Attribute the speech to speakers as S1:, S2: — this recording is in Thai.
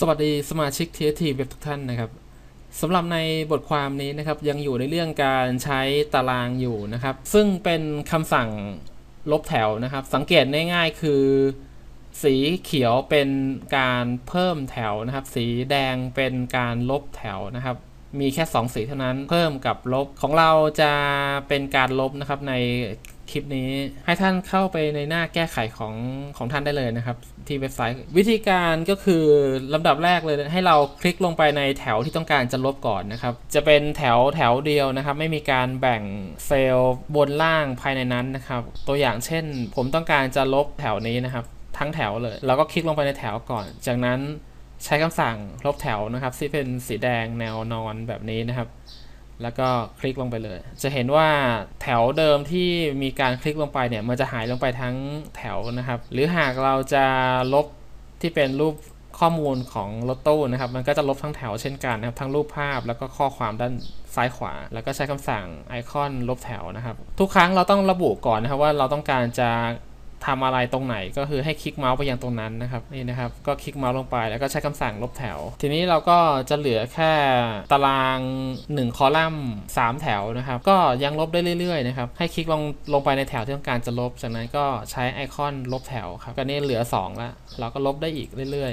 S1: สวัสดีสมาชิก TST เว็บทุกท่านนะครับสำหรับในบทความนี้นะครับยังอยู่ในเรื่องการใช้ตารางอยู่นะครับ ซึ่งเป็นคำสั่งลบแถวนะครับ สังเกตง่ายๆคือ สีเขียวเป็นการเพิ่มแถวนะครับ สีแดงเป็นการลบแถวนะครับ มีแค่ 2 สีเท่านั้นเพิ่มกับลบของเราจะเป็นการลบนะครับใน คลิปนี้ให้ท่านเข้าไปในหน้าแก้ไขของของท่านได้เลยนะครับ ที่เว็บไซต์ วิธีการก็คือลำดับแรกเลยให้เราคลิกลงไปในแถวที่ต้องการจะลบก่อนนะครับ จะเป็นแถวแถวเดียวนะครับ ไม่มีการแบ่งเซลล์บนล่างภายในนั้นนะครับ ตัวอย่างเช่น ผมต้องการจะลบแถวนี้นะครับ ทั้งแถวเลยเราก็คลิกลงไปในแถวก่อน จากนั้นใช้คำสั่งลบแถวนะครับที่เป็นสีแดงแนวนอนแบบนี้นะครับ แล้วก็คลิกลงไปเลย จะเห็นว่าแถวเดิมที่มีการคลิกลงไปเนี่ย มันจะหายลงไปทั้งแถวนะครับ หรือหากเราจะลบที่เป็นรูปข้อมูลของรถตู้นะครับ มันก็จะลบทั้งแถวเช่นกันนะครับ ทั้งรูปภาพแล้วก็ข้อความด้านซ้ายขวา แล้วก็ใช้คำสั่งไอคอนลบแถวนะครับ ทุกครั้งเราต้องระบุก่อนนะครับว่าเราต้องการจะ ทำอะไรตรงไหนก็คือให้คลิกเมาส์ไปยังตรงนั้นนะครับนี่นะครับก็คลิกเมาส์ลงไปแล้วก็ใช้คำสั่งลบแถว ทีนี้เราก็จะเหลือแค่ตาราง 1 คอลัมน์ 3 แถวนะครับ ก็ยังลบได้เรื่อยๆนะครับให้คลิกลงลงไปในแถวที่ต้องการจะลบจากนั้นก็ใช้ไอคอนลบแถวครับก็นี่เหลือ2ละเราก็ลบได้อีกเรื่อยๆ